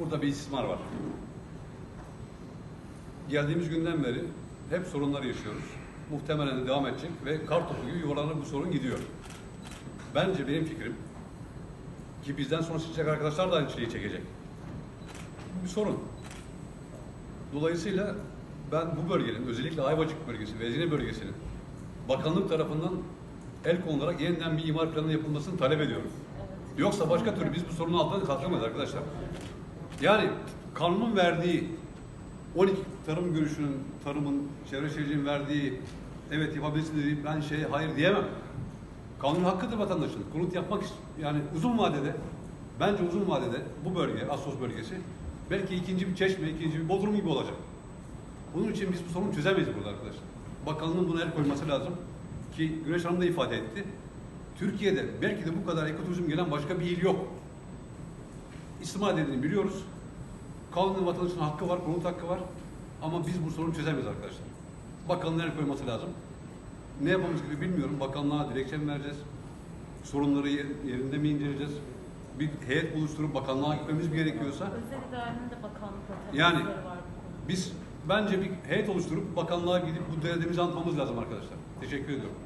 Burada bir istismar var. Geldiğimiz günden beri hep sorunları yaşıyoruz. Muhtemelen de devam edecek ve kar topu gibi yuvarlanıp bu sorun gidiyor. Bence benim fikrim ki bizden sonra çıkacak arkadaşlar da aynı şeyi çekecek. Bu bir sorun. Dolayısıyla ben bu bölgenin, özellikle Ayvacık bölgesi ve Ezine bölgesinin bakanlık tarafından el konularak yeniden bir imar planı yapılmasını talep ediyorum. Yoksa başka türlü biz bu sorunun altından kalkamayız arkadaşlar. Yani kanunun verdiği 12 tarım görüşünün, tarımın, çevre şehirciliğin verdiği evet yapabilirsin dediği ben şey hayır diyemem. Kanun hakkıdır vatandaşın. Konut yapmak yani uzun vadede bence uzun vadede bu bölge, Assos bölgesi belki ikinci bir çeşme, ikinci bir Bodrum gibi olacak. Bunun için biz bu sorunu çözemeyiz burada arkadaşlar. Bakanlığın buna el koyması lazım ki Güneş Hanım da ifade etti. Türkiye'de belki de bu kadar ekoturizm gelen başka bir il yok. İstimad edildiğini biliyoruz. Kanunun vatandaşın hakkı var, konut hakkı var. Ama biz bu sorunu çözemeyiz arkadaşlar. Bakanlığın el koyması lazım. Ne yapmamız gibi bilmiyorum. Bakanlığa dilekçe mi vereceğiz? Sorunları yer- yerinde mi inceleyeceğiz? Bir heyet oluşturup bakanlığa gitmemiz mi gerekiyorsa? Özel idarenin de bakanlıkla Yani biz bence bir heyet oluşturup bakanlığa gidip bu derdimizi anlatmamız lazım arkadaşlar. Teşekkür ediyorum.